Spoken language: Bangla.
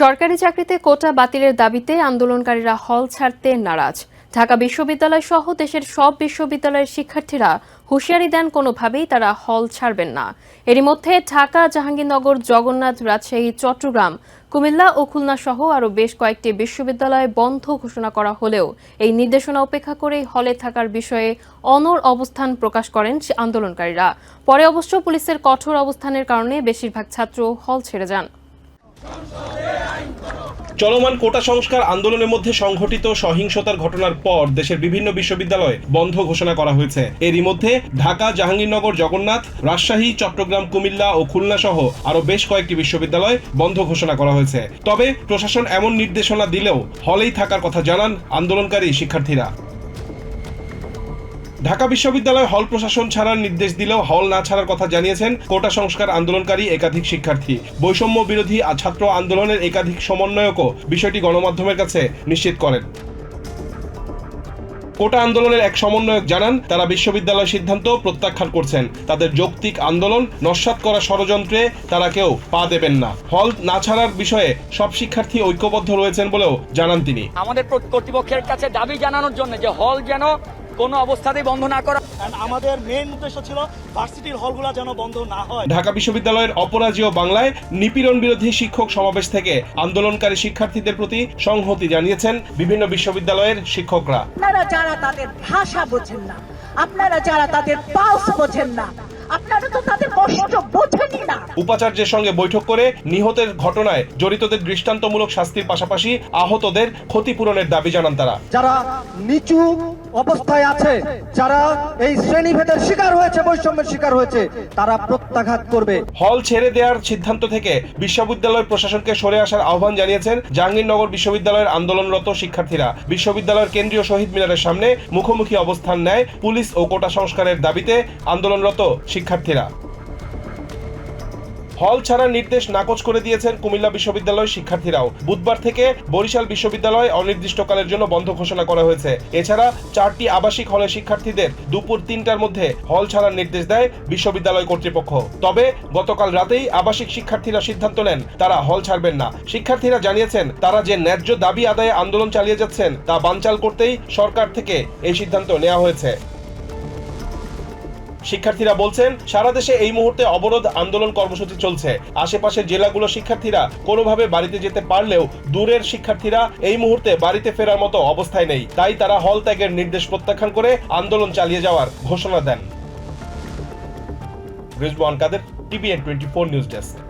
সরকারি চাকরিতে কোটা বাতিলের দাবিতে আন্দোলনকারীরা হল ছাড়তে নারাজ। ঢাকা বিশ্ববিদ্যালয় সহ দেশের সব বিশ্ববিদ্যালয়ের শিক্ষার্থীরা হুঁশিয়ারি দেন, কোনোভাবেই তারা হল ছাড়বেন না। এরই মধ্যে ঢাকা, জাহাঙ্গীরনগর, জগন্নাথ, রাজশাহী, চট্টগ্রাম, কুমিল্লা ও খুলনা সহ আরও বেশ কয়েকটি বিশ্ববিদ্যালয় বন্ধ ঘোষণা করা হলেও এই নির্দেশনা উপেক্ষা করেই হলে থাকার বিষয়ে অনর অবস্থান প্রকাশ করেন আন্দোলনকারীরা। পরে অবশ্য পুলিশের কঠোর অবস্থানের কারণে বেশিরভাগ ছাত্র হল ছেড়ে যান। চলমান কোটা সংস্কার আন্দোলনের মধ্যে সংঘটিত সহিংসতার ঘটনার পর দেশের বিভিন্ন বিশ্ববিদ্যালয় বন্ধ ঘোষণা করা হয়েছে। এরই মধ্যে ঢাকা, জাহাঙ্গীরনগর, জগন্নাথ, রাজশাহী, চট্টগ্রাম, কুমিল্লা ও খুলনা সহ আরও বেশ কয়েকটি বিশ্ববিদ্যালয় বন্ধ ঘোষণা করা হয়েছে। তবে প্রশাসন এমন নির্দেশনা দিলেও হলেই থাকার কথা জানান আন্দোলনকারী শিক্ষার্থীরা। ঢাকা বিশ্ববিদ্যালয় হল প্রশাসন ছাড়ার নির্দেশ দিলেও হল না ছাড়ার কথা জানিয়েছেন কোটা সংস্কার আন্দোলনকারী একাধিক শিক্ষার্থী। বৈষম্য বিরোধী ছাত্র আন্দোলনের একাধিক সমন্বয়কও বিষয়টি গণমাধ্যমের কাছে নিশ্চিত করেন। কোটা আন্দোলনের এক সমন্বয়ক জানান, তারা বিশ্ববিদ্যালয় সিদ্ধান্ত প্রত্যাখ্যান করছেন। তাদের যৌক্তিক আন্দোলন নস্যাৎ করা ষড়যন্ত্রে তারা কেউ পা দেবেন না। হল না ছাড়ার বিষয়ে সব শিক্ষার্থী ঐক্যবদ্ধ রয়েছেন বলেও জানান তিনি। আমাদের কর্তৃপক্ষের কাছে দাবি জানানোর জন্য যে হল যেন কোনো অবস্থাতেই বন্ধ না করা। আমাদের মেইন উদ্দেশ্য ছিল ভার্সিটির হলগুলো যেন বন্ধ না হয়। ঢাকা বিশ্ববিদ্যালয়ের অপরাজেয় বাংলায় নিপীড়ন বিরোধী শিক্ষক সমাবেশ থেকে আন্দোলনকারী শিক্ষার্থীদের প্রতি সংহতি জানিয়েছেন বিভিন্ন বিশ্ববিদ্যালয়ের শিক্ষকরা। আপনারা যারা তাদের ভাষা বোঝেন না আপনারা যারা তাদের পালস বোঝেন না আপনারা তো তাদের কষ্ট বোঝেনই না। উপাচার্যের সঙ্গে বৈঠক করে নিহতের ঘটনায় জড়িতদের দৃষ্টান্তমূলক শাস্তির পাশাপাশি আহতদের ক্ষতিপূরণের দাবি জানান তারা। যারা নিচু অবস্থায় আছে। যারা এই শ্রেণীভেদের শিকার হয়েছে, বৈষম্যের শিকার হয়েছে, তারা প্রত্যাঘাত করবে। হল ছেড়ে দেওয়ার সিদ্ধান্ত থেকে বিশ্ববিদ্যালয় প্রশাসনকে সরে আসার আহ্বান জানিয়েছেন জাহাঙ্গীরনগর বিশ্ববিদ্যালয়ের আন্দোলনরত শিক্ষার্থীরা। বিশ্ববিদ্যালয়ের কেন্দ্রীয় শহীদ মিনারের সামনে মুখোমুখি অবস্থান নেয় পুলিশ ও কোটা সংস্কারের দাবিতে আন্দোলনরত শিক্ষার্থীরা। হল ছাড়ার নির্দেশ নাকচ করে দিয়েছেন কুমিল্লা বিশ্ববিদ্যালয়ের শিক্ষার্থীরাও। বুধবার থেকে বরিশাল বিশ্ববিদ্যালয় অনির্দিষ্টকালের জন্য বন্ধ ঘোষণা করা হয়েছে। এছাড়া চারটি আবাসিক হলের শিক্ষার্থীদের দুপুর তিনটার মধ্যে হল ছাড়ার নির্দেশ দেয় বিশ্ববিদ্যালয় কর্তৃপক্ষ। তবে গতকাল রাতেই আবাসিক শিক্ষার্থীরা সিদ্ধান্ত নেন, তারা হল ছাড়বেন না। শিক্ষার্থীরা জানিয়েছেন, তারা যে ন্যায্য দাবি আদায়ে আন্দোলন চালিয়ে যাচ্ছেন, তা বানচাল করতেই সরকার থেকে এই সিদ্ধান্ত নেওয়া হয়েছে। শিক্ষার্থীরা বলছেন, সারা দেশে এই মুহূর্তে অবরোধ আন্দোলন কর্মসূচি চলছে। আশেপাশের জেলাগুলো শিক্ষার্থীরা কোনোভাবে বাড়িতে যেতে পারলেও দূরের শিক্ষার্থীরা এই মুহূর্তে বাড়িতে ফেরার মতো অবস্থায় নেই। তাই তারা হল ত্যাগের নির্দেশ প্রত্যাখ্যান করে আন্দোলন চালিয়ে যাওয়ার ঘোষণা দেন। Rizwan Kader, TVN twenty four news desk.